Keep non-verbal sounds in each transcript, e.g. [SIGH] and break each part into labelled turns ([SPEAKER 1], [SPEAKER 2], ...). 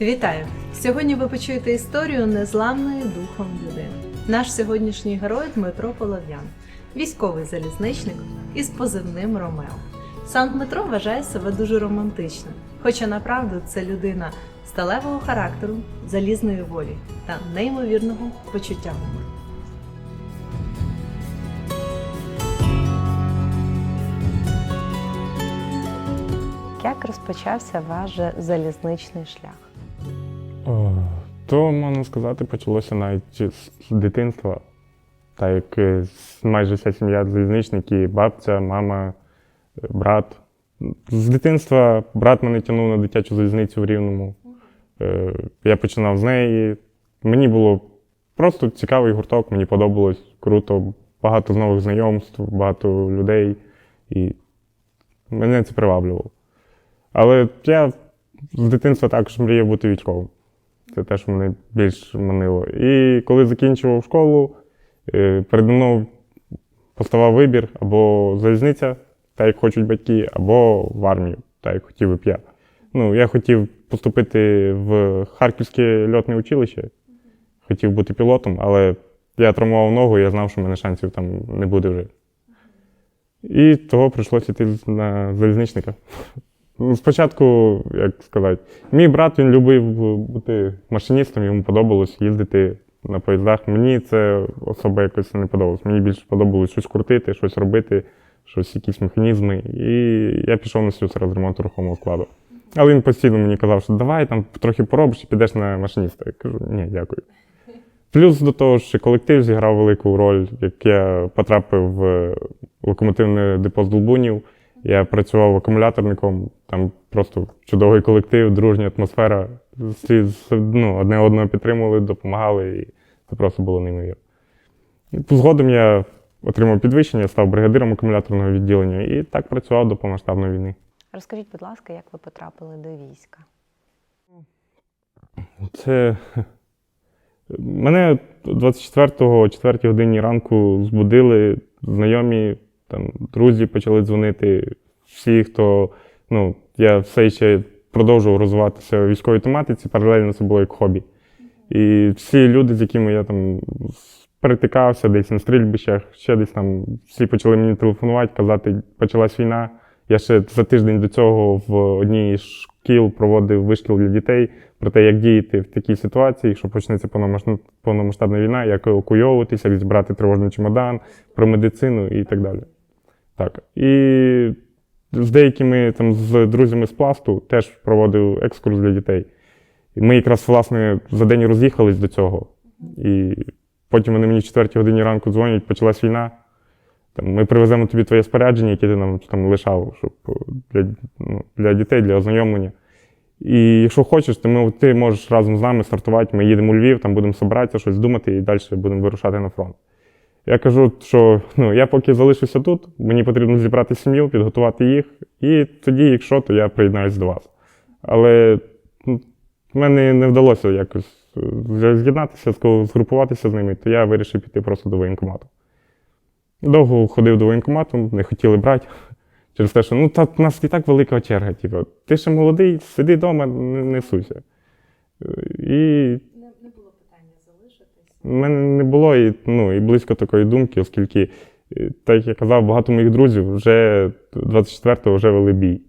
[SPEAKER 1] Вітаю! Сьогодні ви почуєте історію незламної духом людини. Наш сьогоднішній герой Дмитро Полов'ян, військовий залізничник із позивним Ромео. Сам Дмитро вважає себе дуже романтичним, хоча направду це людина сталевого характеру, залізної волі та неймовірного почуття гумору. Як розпочався ваш залізничний шлях?
[SPEAKER 2] О, То, можна сказати, почалося навіть з дитинства. Так як е, майже вся сім'я залізничники, бабця, мама, е, брат. З дитинства брат мене тягнув на дитячу залізницю в Рівному. Е, Я починав з неї. Мені було просто цікавий гурток, мені подобалось круто, багато нових знайомств, багато людей. І мене це приваблювало. Але я з дитинства також мріяв бути військовим. Це те, що мене більш манило. І коли закінчував школу, е, передо мною поставав вибір або залізниця, так як хочуть батьки, або в армію, так як хотів б я. Ну, я хотів поступити в Харківське льотне училище, хотів бути пілотом, але я травмував ногу, і я знав, що в мене шансів там не буде вже. І того прийшлося йти на залізничника. Ну, Спочатку, як сказати, мій брат він любив бути машиністом, йому подобалось їздити на поїздах. Мені це особо якось не подобалось. Мені більше подобалось щось крутити, щось робити, щось, якісь механізми. І я пішов на слюсара з ремонту рухомого складу. Але він постійно мені казав, що давай там трохи поробиш і підеш на машиніста. Я кажу, ні, дякую. Плюс до того, що колектив зіграв велику роль, як я потрапив в локомотивне депо з Долбунів. Я працював акумуляторником, там просто чудовий колектив, дружня атмосфера. Всі ну, одне одного підтримували, допомагали, і це просто було неймовірно. Згодом я отримав підвищення, став бригадиром акумуляторного відділення і так працював до повномасштабної війни.
[SPEAKER 1] Розкажіть, будь ласка, як ви потрапили до війська?
[SPEAKER 2] Це мене 24-го, о 4 годині ранку збудили знайомі, там, друзі почали дзвонити. Всі, хто, ну, я все ще продовжував розвиватися в військовій тематиці, паралельно це було як хобі. І всі люди, з якими я там перетикався, десь на стрільбищах, ще десь там, всі почали мені телефонувати, казати, почалась війна. Я ще за тиждень до цього в одній із шкіл проводив вишкіл для дітей про те, як діяти в такій ситуації, якщо почнеться повномасштаб- повномасштабна війна, як евакуйовуватися, як збирати тривожний чемодан, про медицину і так далі. Так. І з деякими там з друзями з пласту теж проводив екскурс для дітей. І ми якраз, власне, за день роз'їхались до цього. І потім вони мені в 4 годині ранку дзвонять, почалась війна. Там, ми привеземо тобі твоє спорядження, яке ти нам там лишав, щоб е, для, ну, для дітей, для ознайомлення. І якщо хочеш, то ми, ти можеш разом з нами стартувати. Ми їдемо у Львів, там будемо збиратися, щось думати і далі будемо вирушати на фронт. Я кажу, що ну, я поки залишуся тут, мені потрібно зібрати сім'ю, підготувати їх, і тоді, якщо, то я приєднаюсь до вас. Але ну, в мене не вдалося якось е, з'єднатися, згрупуватися з ними, то я вирішив піти просто до воєнкомату. Довго ходив до воєнкомату, не хотіли брати. [LAUGHS] Через те, що ну, та, в нас і так велика черга. Типу, ти ще молодий, сиди вдома, не, не суйся. Е, І
[SPEAKER 1] Не, не було питання
[SPEAKER 2] в мене не було і, ну, і близько такої думки, оскільки, е, так як я казав, багато моїх друзів вже 24-го вже вели бій.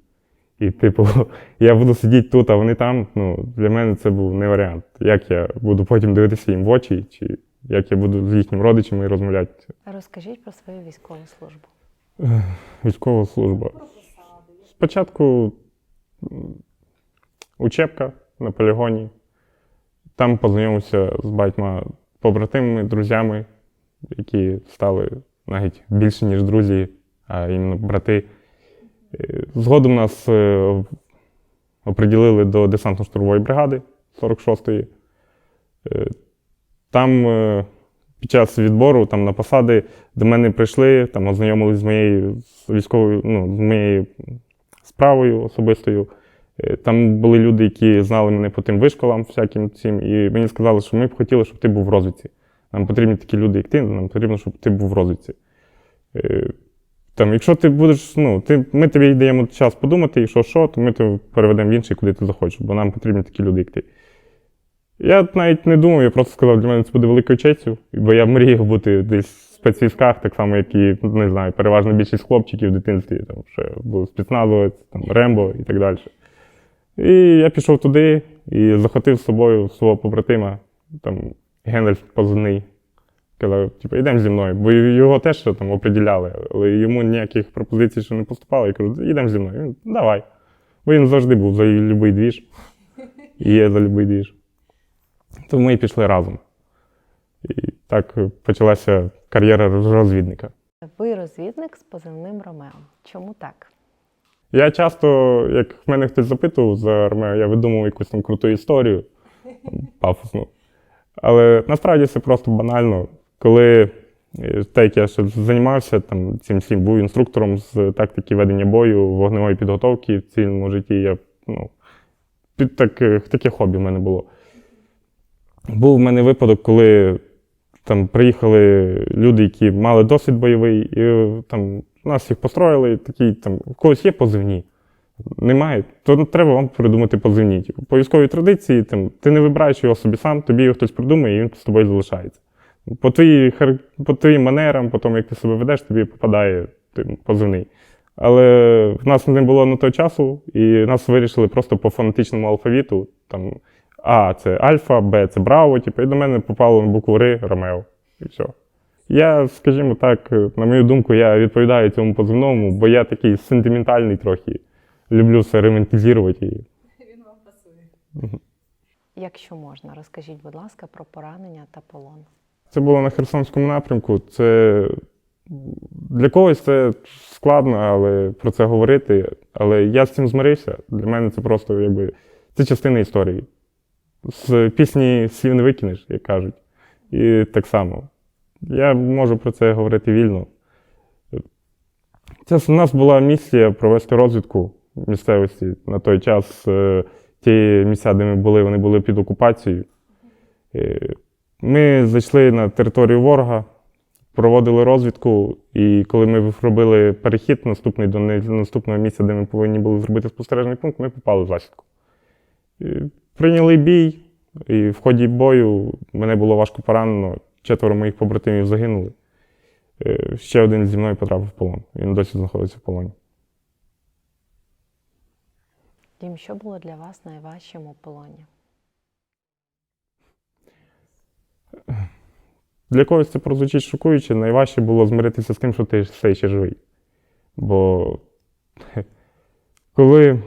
[SPEAKER 2] І, типу, [LAUGHS] я буду сидіти тут, а вони там. Ну, для мене це був не варіант. Як я буду потім дивитися їм в очі, чи як я буду з їхніми родичами розмовляти.
[SPEAKER 1] Розкажіть про свою військову службу.
[SPEAKER 2] Військова служба. Спочатку учебка на полігоні. Там познайомився з багатьма побратимами, друзями, які стали навіть більше, ніж друзі, а іменно брати. Е, Згодом нас е, оприділили до десантно-штурмової бригади 46-ї. Е, Там під час відбору там, на посади до мене прийшли, там ознайомились з моєю військовою, ну, з моєю справою особистою. Е, Там були люди, які знали мене по тим вишколам, всяким цим, і мені сказали, що ми б хотіли, щоб ти був в розвідці. Нам потрібні такі люди, як ти, нам потрібно, щоб ти був в розвідці. Е, Там, якщо ти будеш, ну, ти, ми тобі даємо час подумати, і що, що, то ми тебе переведемо в інший, куди ти захочеш, бо нам потрібні такі люди, як ти. Я навіть не думав, я просто сказав, для мене це буде великою честю, бо я мріяв бути десь в спецвійськах, так само, як і, не знаю, переважно більшість хлопчиків в дитинстві, там ще був спецназовець, там, Рембо і так далі. І я пішов туди і захватив з собою свого побратима, там, Генріх позивний. Казав, типу, йдемо зі мною, бо його теж там оприділяли, але йому ніяких пропозицій ще не поступало. Я кажу, йдемо зі мною. Він, давай. Бо він завжди був за будь-який двіж. І [LAUGHS] є за будь-який двіж. То ми і пішли разом. І так почалася кар'єра розвідника.
[SPEAKER 1] Ви розвідник з позивним Ромео. Чому так?
[SPEAKER 2] Я часто, як мене хтось запитував за Ромео, я видумував якусь там круту історію, пафосну. Але насправді це просто банально. Коли е, так як я ще займався там, цим всім, був інструктором з тактики ведення бою, вогневої підготовки в цивільному житті, я, ну, під таке, таке хобі в мене було. Був в мене випадок, коли там приїхали люди, які мали досвід бойовий, і е, там нас їх построїли, такі там, у когось є позивні. Немає, то треба вам придумати позивні. Типу, по військовій традиції там, ти не вибираєш його собі сам, тобі його хтось придумає, і він з тобою залишається. По, твої, по твоїм манерам, по тому, як ти себе ведеш, тобі попадає тим, позивний. Але в нас не було на той часу, і нас вирішили просто по фонетичному алфавіту. Там, А це Альфа, Б це Браво, типу, і до мене попало на букву Р Ромео. І все. Я, скажімо так, на мою думку, я відповідаю цьому позивному, бо я такий сентиментальний трохи. Люблю все романтизувати. І
[SPEAKER 1] Він вам пасує.
[SPEAKER 3] Якщо можна, розкажіть, будь ласка, про поранення та полон.
[SPEAKER 2] Це було на Херсонському напрямку. Це для когось це складно, але про це говорити. Але я з цим змирився. Для мене це просто якби це частина історії. З пісні слів не викинеш, як кажуть. І так само. Я можу про це говорити вільно. Це у нас була місія провести розвідку місцевості на той час. е, Ті місця, де ми були, вони були під окупацією. Е, Ми зайшли на територію ворога, проводили розвідку, і коли ми робили перехід наступний до наступного місця, де ми повинні були зробити спостережний пункт, ми попали в засідку. Прийняли бій, і в ході бою мене було важко поранено, четверо моїх побратимів загинули. Е, Ще один зі мною потрапив в полон. Він досі знаходиться в полоні.
[SPEAKER 3] Дім, що було для вас найважчим у полоні?
[SPEAKER 2] Для когось це прозвучить шокуюче. Найважче було змиритися з тим, що ти все ще живий. Бо [LAUGHS] коли,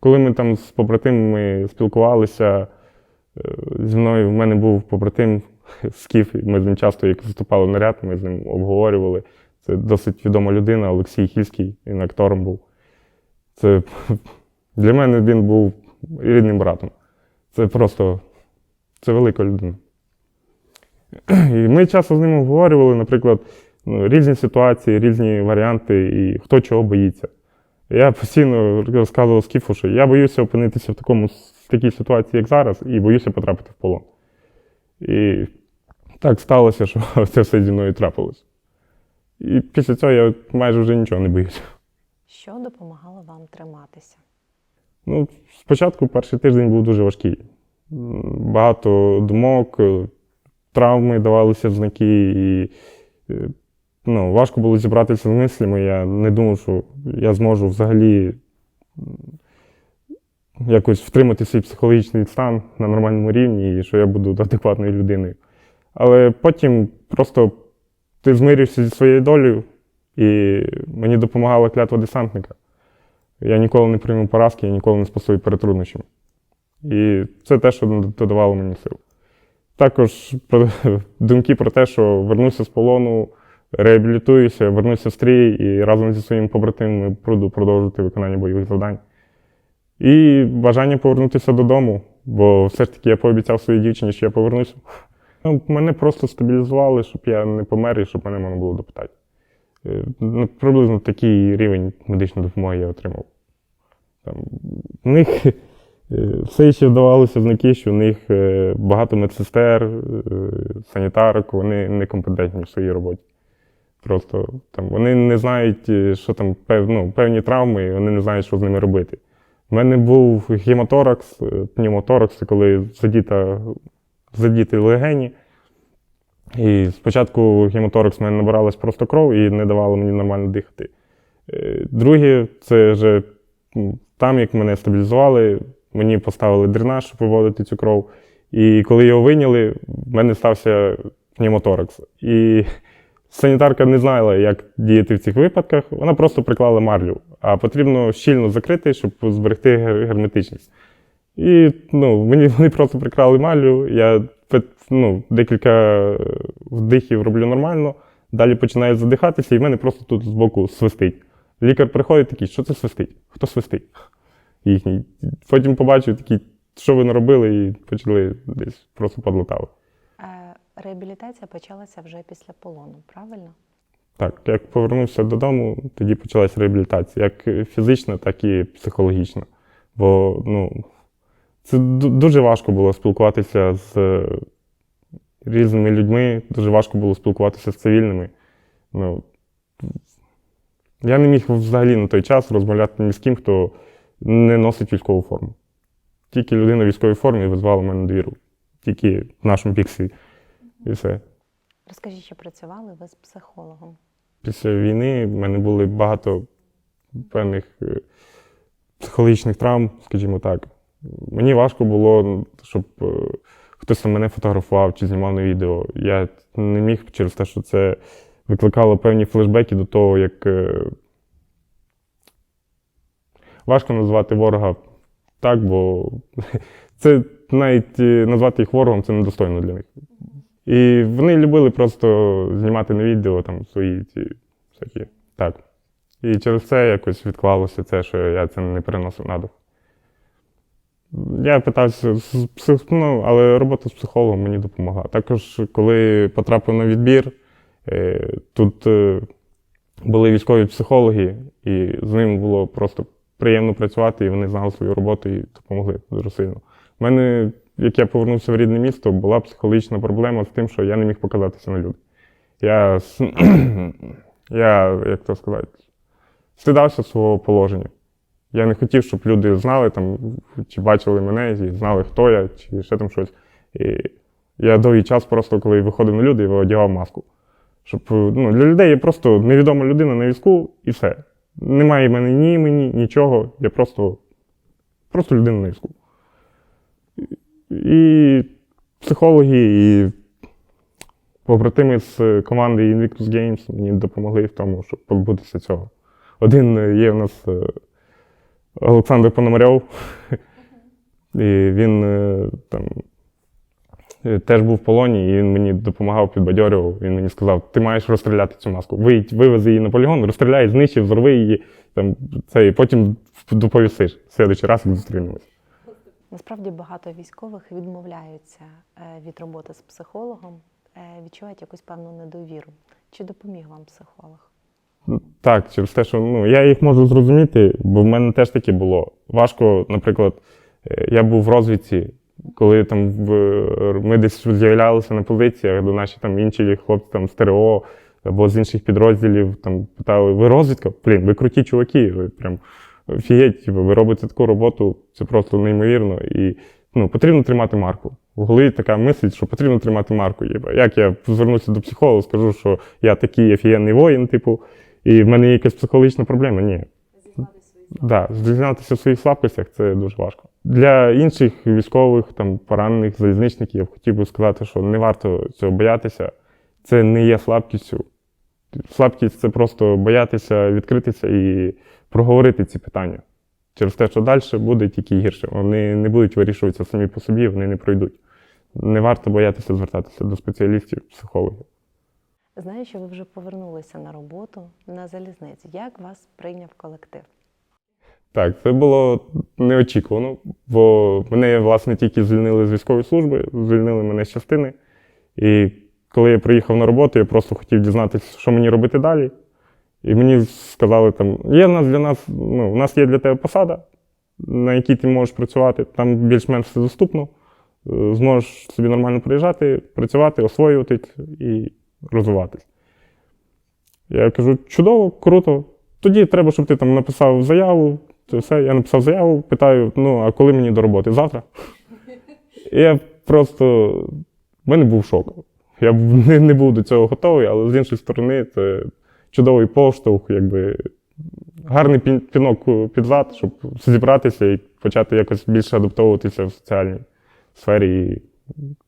[SPEAKER 2] коли ми там з побратимами спілкувалися, е, зі мною в мене був побратим [LAUGHS] Скіф, ми з ним часто як заступали в наряд, ми з ним обговорювали. Це досить відома людина, Олексій Хільський, він актором був. Це [LAUGHS] для мене він був рідним братом. Це просто це велика людина. [CLEARS THROAT] І ми часто з ним обговорювали, наприклад, ну, різні ситуації, різні варіанти, і хто чого боїться. Я постійно розказував Скіфу, що я боюся опинитися в, такому, в такій ситуації, як зараз, і боюся потрапити в полон. І так сталося, що [LAUGHS] це все зі мною трапилось. І після цього я майже вже нічого не боюся.
[SPEAKER 3] Що допомагало вам триматися?
[SPEAKER 2] Ну, спочатку перший тиждень був дуже важкий. Багато думок, е, травми давалися в знаки, і е, ну, важко було зібратися з мислями. Я не думав, що я зможу взагалі якось втримати свій психологічний стан на нормальному рівні і що я буду [LAUGHS] адекватною людиною. Але потім просто ти змирюєшся зі своєю долею, і мені допомагала клятва десантника. Я ніколи не прийму поразки, я ніколи не спасую перед труднощами. І це те, що додавало мені сил. Також [LAUGHS] думки про те, що вернуся з полону, реабілітуюся, вернуся в стрій і разом зі своїми побратимами буду продовжувати виконання бойових завдань. І бажання повернутися додому, бо все ж таки я пообіцяв своїй дівчині, що я повернуся. Ну, мене просто стабілізували, щоб я не помер і щоб мене можна було допитати. Е, Ну, приблизно такий рівень медичної допомоги я отримав. Там, в них е, все ще вдавалося знаки, що в них е, багато медсестер, санітарок, вони некомпетентні в своїй роботі. Просто там вони не знають, що там пев, ну, певні травми, і вони не знають, що з ними робити. У мене був гематоракс, е, пневмоторакс, це коли задіта, задіти легені. І спочатку гематоракс в мене набиралась просто кров і не давало мені нормально дихати. Е, Друге, це вже там, як мене стабілізували, мені поставили дренаж, щоб виводити цю кров. І коли його вийняли, в мене стався пневмоторакс. І санітарка не знала, як діяти в цих випадках. Вона просто приклала марлю. А потрібно щільно закрити, щоб зберегти герметичність. І ну, мені вони просто прикрали марлю. Я ну, декілька е, вдихів роблю нормально, далі починаю задихатися, і в мене просто тут збоку свистить. Лікар приходить такий, що це свистить? Хто свистить? Їхній. Потім побачив такий, що ви наробили, і почали десь просто подлетали.
[SPEAKER 3] Е, Реабілітація почалася вже після полону, правильно?
[SPEAKER 2] Так, як повернувся додому, тоді почалась реабілітація, як фізична, так і психологічна. Бо ну, це дуже важко було спілкуватися з е, різними людьми, дуже важко було спілкуватися з цивільними. Ну, я не міг взагалі на той час розмовляти ні з ким, хто не носить військову форму. Тільки людина в військовій формі визвала мене довіру. Тільки в нашому піксі. І все.
[SPEAKER 3] Розкажіть, чи працювали ви з психологом?
[SPEAKER 2] Після війни в мене були багато певних е, психологічних травм, скажімо так. Мені важко було, щоб е, хтось там мене фотографував чи знімав на відео. Я не міг через те, що це викликало певні флешбеки до того, як е, важко назвати ворога так, бо [LAUGHS] це навіть е, назвати їх ворогом це недостойно для них. І вони любили просто знімати на відео там свої ці всякі. Так. І через це якось відклалося це, що я це не переносив на дух. Я питався, з псих... ну, але робота з психологом мені допомогла. Також, коли потрапив на відбір, е, тут е, були військові психологи, і з ними було просто приємно працювати, і вони знали свою роботу і допомогли дуже сильно. У мене, як я повернувся в рідне місто, була психологічна проблема з тим, що я не міг показатися на люди. Я, [CLEARS THROAT] я як то сказати, стидався свого положення. Я не хотів, щоб люди знали там, чи бачили мене, і знали, хто я, чи ще там щось. І я довгий час просто, коли виходив на люди, я одягав маску. Щоб ну, для людей я просто невідома людина на візку і все. Немає в мене ні імені, нічого. Я просто, просто людина на візку. І психологи, і побратими з команди Invictus Games мені допомогли в тому, щоб позбутися цього. Один є в нас е, Олександр Пономарьов, і він е, там е, теж був в полоні, і він мені допомагав, підбадьорював. Він мені сказав: ти маєш розстріляти цю маску. Виїдь, вивези її на полігон, розстріляй, знищи, взорви її, там, це, і потім доповісиш. В следуючий раз як зустрінемось.
[SPEAKER 3] Насправді багато військових відмовляються е, від роботи з психологом, відчувають якусь певну недовіру. Чи допоміг вам психолог?
[SPEAKER 2] Так, через те, що ну, я їх можу зрозуміти, бо в мене теж таке було. Важко, наприклад, е, я був в розвідці, коли там в, ми десь з'являлися на позиціях, до наші там інші хлопці там з ТРО або з інших підрозділів там питали: ви розвідка? Блін, ви круті чуваки, ви прям офігеть, типу, ви робите таку роботу, це просто неймовірно. І ну, потрібно тримати марку. В голові така мисль, що потрібно тримати марку. Як я звернуся до психолога, скажу, що я такий офігенний воїн, типу, і в мене є якась психологічна проблема? Ні. Да, зізнатися в своїх слабкостях це дуже важко. Для інших військових, там, поранених, залізничників, я хотів би сказати, що не варто цього боятися. Це не є слабкістю. Слабкість це просто боятися відкритися і проговорити ці питання. Через те, що далі буде тільки гірше. Вони не будуть вирішуватися самі по собі, вони не пройдуть. Не варто боятися звертатися до спеціалістів, психологів.
[SPEAKER 3] Знаю, що ви вже повернулися на роботу на залізниці. Як вас прийняв колектив?
[SPEAKER 2] Так, це було неочікувано, бо мене, власне, тільки звільнили з військової служби, звільнили мене з частини. І коли я приїхав на роботу, я просто хотів дізнатися, що мені робити далі. І мені сказали, там, є в нас для нас, ну, у нас є для тебе посада, на якій ти можеш працювати, там більш-менш все доступно. Е, Зможеш собі нормально приїжджати, працювати, освоювати і розвиватись. Я кажу, чудово, круто. Тоді треба, щоб ти там написав заяву. Це все. Я написав заяву, питаю: ну, а коли мені до роботи? Завтра? І я просто. В мене був шок. Я не, не був до цього готовий, але з іншої сторони, це чудовий поштовх, якби гарний пінок під зад, щоб зібратися і почати якось більше адаптовуватися в соціальній сфері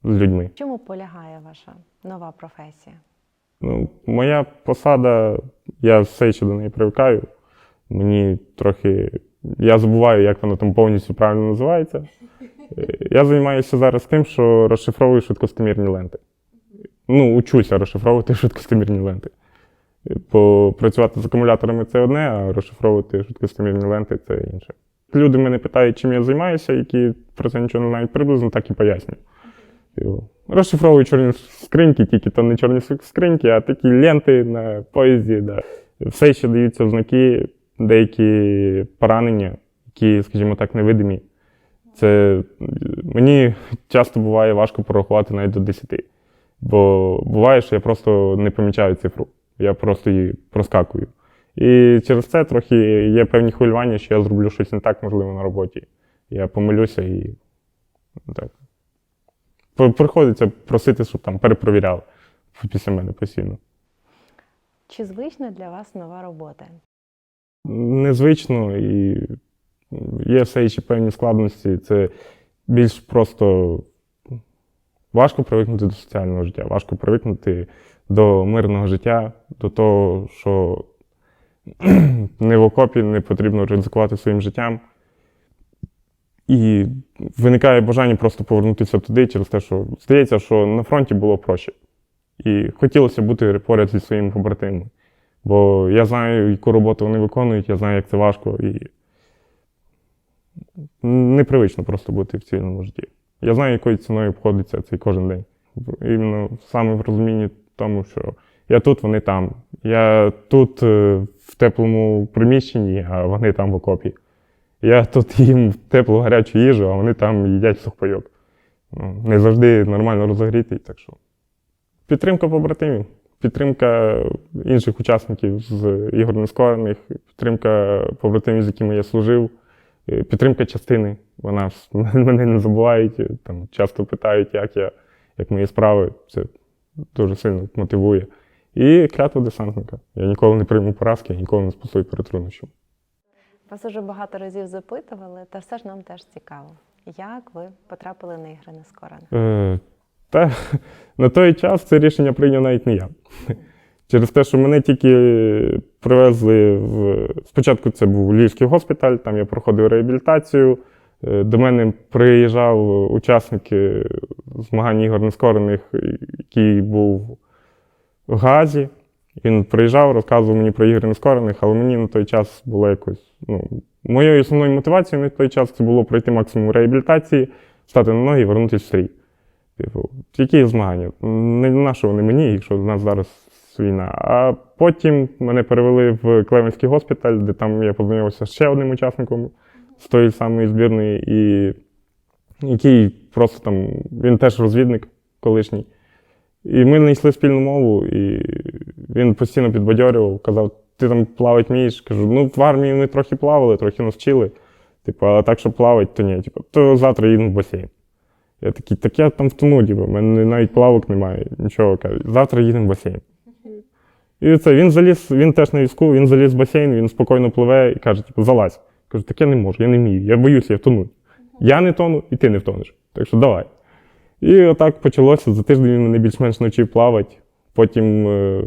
[SPEAKER 2] з людьми.
[SPEAKER 3] Чому полягає ваша нова професія?
[SPEAKER 2] Ну, моя посада, я все ще до неї привикаю. Мені трохи. Я забуваю, як воно там повністю правильно називається. Е, Я займаюся зараз тим, що розшифровую швидкостомірні ленти. Ну, учуся розшифровувати швидкостомірні ленти. Бо працювати з акумуляторами це одне, а розшифровувати швидкостомірні ленти це інше. Люди мене питають, чим я займаюся, які про це нічого не знають, приблизно так і пояснюю. Розшифровую чорні скриньки, тільки то не чорні скриньки, а такі ленти на поїзді. Да. Все ще даються ознаки, деякі поранення, які, скажімо так, невидимі. Це мені часто буває важко порахувати навіть до 10. Бо буває, що я просто не помічаю цифру. Я просто її проскакую. І через це трохи є певні хвилювання, що я зроблю щось не так, можливо, на роботі. Я помилюся і так. При- Приходиться просити, щоб там перепровіряли після мене постійно.
[SPEAKER 3] Чи звична для вас нова робота?
[SPEAKER 2] Незвично і є все ще певні складності. Це більш просто важко привикнути до соціального життя, важко привикнути до мирного життя, до того, що [CLEARS THROAT] не в окопі не потрібно ризикувати своїм життям. І виникає бажання просто повернутися туди через те, що здається, що на фронті було проще. І хотілося бути поряд зі своїми побратимами. Бо я знаю, яку роботу вони виконують, я знаю, як це важко, і непривично просто бути в цивільному житті. Я знаю, якою ціною обходиться цей кожен день. Іменно саме в розумінні тому, що я тут, вони там. Я тут е, в теплому приміщенні, а вони там в окопі. Я тут [LAUGHS] їм теплу гарячу їжу, а вони там їдять сухпайок. Ну, не завжди нормально розогрітий, так що. Підтримка побратимів, підтримка інших учасників з ігор нескорених, підтримка побратимів, з якими я служив, е, підтримка частини. Вона [LAUGHS] мене не забувають, е, там часто питають, як я, як мої справи. Це дуже сильно мотивує. І клятва десантника. Я ніколи не прийму поразки, я ніколи не спасую перед труднощами.
[SPEAKER 3] Вас уже багато разів запитували, та все ж нам теж цікаво. Як ви потрапили на ігри нескорених?
[SPEAKER 2] Е, та на той час це рішення прийняв навіть не я. Через те, що мене тільки привезли в. Спочатку це був Львівський госпіталь, там я проходив реабілітацію. Е, До мене приїжджав учасник е, змагань ігор нескорених, який був в Газі. Він приїжджав, розказував мені про ігри нескорених, але мені на той час було якось. Ну, моєю основною мотивацією на той час це було пройти максимум реабілітації, стати на ноги і вернутися в стрій. Типу, які змагання? Не на що вони мені, якщо в нас зараз війна. А потім мене перевели в Клевенський госпіталь, де там я познайомився ще одним учасником з тої самої збірної, і який просто там, він теж розвідник колишній. І ми знайшли спільну мову, і він постійно підбадьорював, казав, ти там плавати вмієш. Кажу, ну в армії ми трохи плавали, трохи нас вчили. Типу, але так, щоб плавати, то ні. Типу, то завтра їдемо в басейн. Я такий, так я там втону, типу, в мене навіть плавок немає, нічого. Каже, завтра їдемо в басейн. І це він заліз, він теж на візку, він заліз в басейн, він спокійно пливе і каже, типу, залазь. Кажу, так я не можу, я не вмію, я боюся, я втону. Я не тону, і ти не втонеш. Так що давай. І отак почалося. За тиждень він мене більш-менш навчив плавати. Потім е,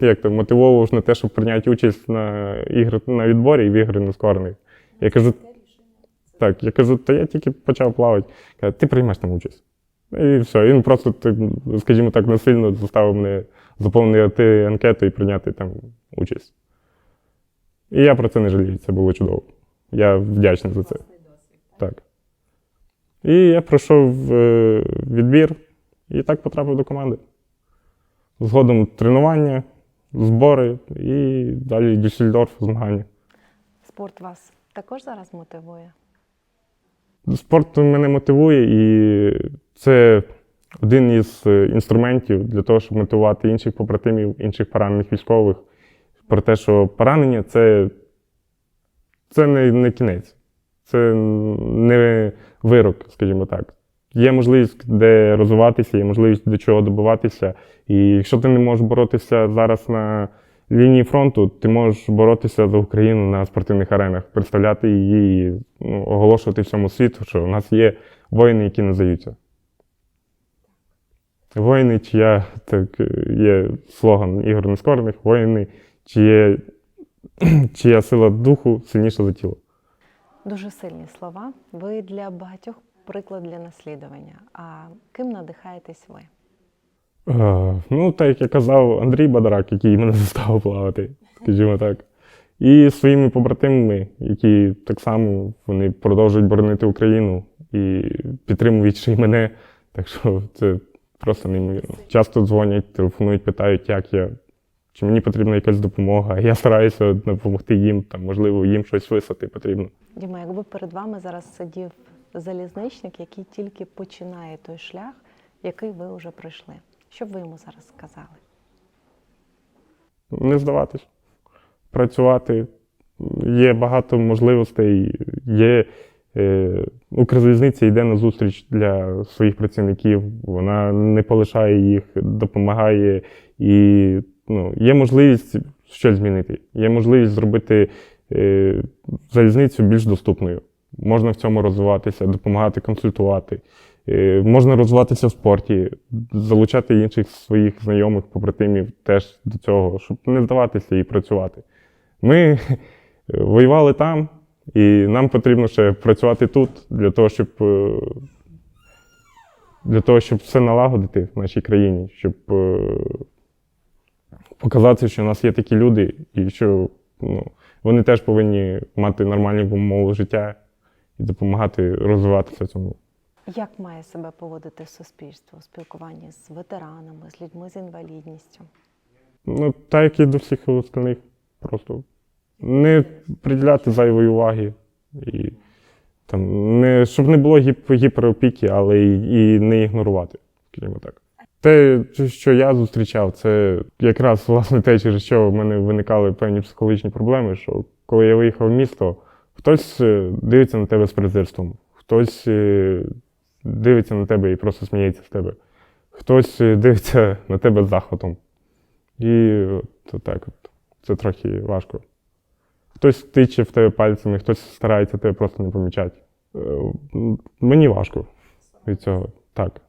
[SPEAKER 2] [LAUGHS] як то, мотивував на те, щоб прийняти участь на ігри на відборі і в ігри нескорених. Я кажу, так, я кажу, то я тільки почав плавати. Каже, ти приймеш там участь. І все. Він просто, скажімо так, насильно заставив мене заповнити анкету і прийняти там участь. І я про це не жалію, це було чудово. Я вдячний за це. Так. І я пройшов е, відбір і так потрапив до команди. Згодом тренування, збори і далі Дюссельдорф змагання.
[SPEAKER 3] Спорт вас також зараз мотивує?
[SPEAKER 2] Спорт мене мотивує, і це один із е, інструментів для того, щоб мотивувати інших побратимів, інших поранених військових про те, що поранення це, це не, не кінець, це не вирок, скажімо так. Є можливість де розвиватися, є можливість до чого добиватися. І якщо ти не можеш боротися зараз на лінії фронту, ти можеш боротися за Україну на спортивних аренах, представляти її, і, ну, оголошувати всьому світу, що у нас є воїни, які не здаються. Воїни, чия так є слоган Ігор Нескорених, воїни, чиє, [CLEARS THROAT] чия сила духу сильніша за тіло.
[SPEAKER 3] Дуже сильні слова. Ви для багатьох приклад для наслідування. А ким надихаєтесь ви?
[SPEAKER 2] Е, Ну, так як я казав, Андрій Бадарак, який мене [LAUGHS] заставив плавати, скажімо так. І своїми побратимами, які так само вони продовжують боронити Україну і підтримують ще й мене. Так що це просто неймовірно. Часто дзвонять, телефонують, питають, як я, чи мені потрібна якась допомога. [LAUGHS] Я стараюся допомогти їм, там, можливо, їм щось висати потрібно.
[SPEAKER 3] Діма, якби перед вами зараз сидів залізничник, який тільки починає той шлях, який ви вже пройшли, що б ви йому зараз сказали?
[SPEAKER 2] не здаватись, працювати. Є багато можливостей. Є е, Укрзалізниця йде на зустріч для своїх працівників, вона не полишає їх, допомагає. І ну, є можливість щось змінити. Є можливість зробити е, залізницю більш доступною. Можна в цьому розвиватися, допомагати консультувати. Е, Можна розвиватися в спорті, залучати інших своїх знайомих, побратимів теж до цього, щоб не здаватися і працювати. Ми [LAUGHS] воювали там, і нам потрібно ще працювати тут для того, щоб, е, для того, щоб все налагодити в нашій країні, щоб е, показати, що у нас є такі люди, і що ну, вони теж повинні мати нормальні умови життя і допомагати розвиватися цьому.
[SPEAKER 3] Як має себе поводити суспільство у спілкуванні з ветеранами, з людьми з інвалідністю?
[SPEAKER 2] Ну, так як і до всіх остальних, просто не приділяти зайвої уваги. І, там, не, щоб не було гіп, гіперопіки, але і, і не ігнорувати, скажімо так. Те, що я зустрічав, це якраз власне те, через що в мене виникали певні психологічні проблеми, що коли я виїхав в місто, хтось е, дивиться на тебе з презирством, хтось е, дивиться на тебе і просто сміється з тебе, хтось е, дивиться [LAUGHS] на тебе з захватом. І от так от. Це трохи важко. Хтось тиче в тебе пальцями, хтось старається тебе просто не помічати. Мені важко від цього. Так.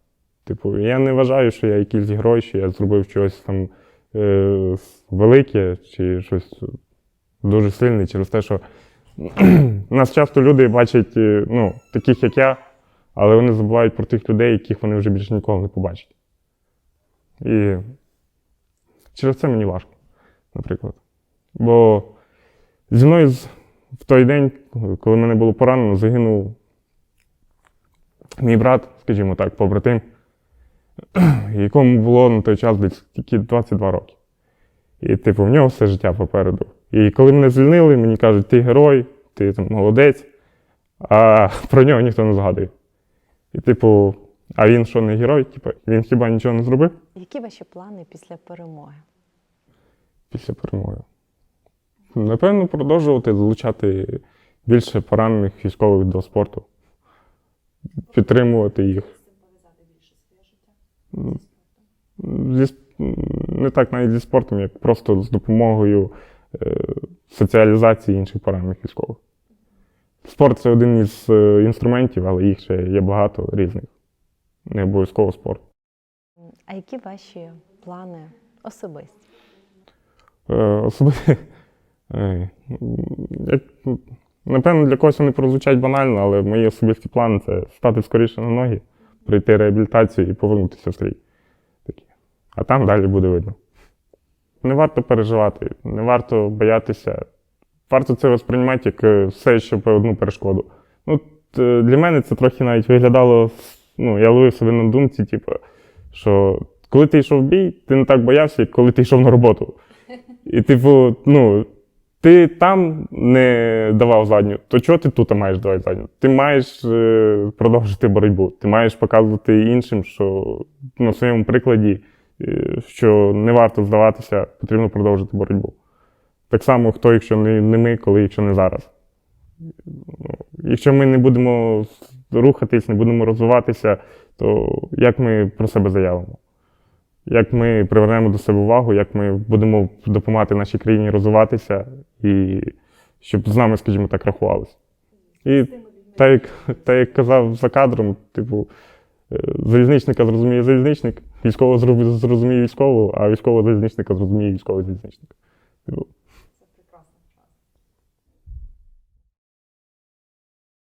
[SPEAKER 2] Типу, я не вважаю, що я якийсь герой, що я зробив щось там е, велике чи щось дуже сильне через те, що [CLEARS THROAT] нас часто люди бачать, е, ну, таких як я, але вони забувають про тих людей, яких вони вже більше ніколи не побачать. І через це мені важко, наприклад. Бо зі мною в той день, коли мене було поранено, загинув мій брат, скажімо так, побратим, [CLEARS THROAT] якому було на той час десь тільки 22 роки. І, типу, в нього все життя попереду. І коли мене звільнили, мені кажуть, ти герой, ти там молодець, а [LAUGHS] про нього ніхто не згадує. І, типу, а він що не герой? Типу, він хіба нічого не зробив?
[SPEAKER 3] Які ваші плани після перемоги?
[SPEAKER 2] після перемоги. Напевно, продовжувати залучати більше поранених військових до спорту, підтримувати їх. Зі, не так навіть зі спортом, як просто з допомогою соціалізації інших поранених військових. Спорт це один із е, інструментів, але їх ще є багато різних. Не обов'язково спорт.
[SPEAKER 3] А які ваші плани особисті?
[SPEAKER 2] Е, е, як, напевно, для когось вони прозвучать банально, але мої особисті плани це стати скоріше на ноги, пройти реабілітацію і повернутися в стрій. А там далі буде видно. Не варто переживати, не варто боятися. Варто це розприймати як е, все, що по одну перешкоду. Ну, для мене це трохи навіть виглядало, ну, я ловив себе на думці, типу, що коли ти йшов в бій, ти не так боявся, як коли ти йшов на роботу. І, типу, ну, ти там не давав задню, то чого ти тут маєш давати задню? Ти маєш е, продовжити боротьбу. Ти маєш показувати іншим, що на своєму прикладі, е, що не варто здаватися, потрібно продовжити боротьбу. Так само, хто, якщо не, не ми, коли, якщо не зараз. Ну, Якщо ми не будемо рухатись, не будемо розвиватися, то як ми про себе заявимо? Як ми привернемо до себе увагу, як ми будемо допомагати нашій країні розвиватися і щоб з нами, скажімо так, рахувалися. І так як, так як казав за кадром, типу, залізничника зрозуміє залізничник, військового зрозуміє військового, а військового залізничника зрозуміє військовий залізничник. Типу,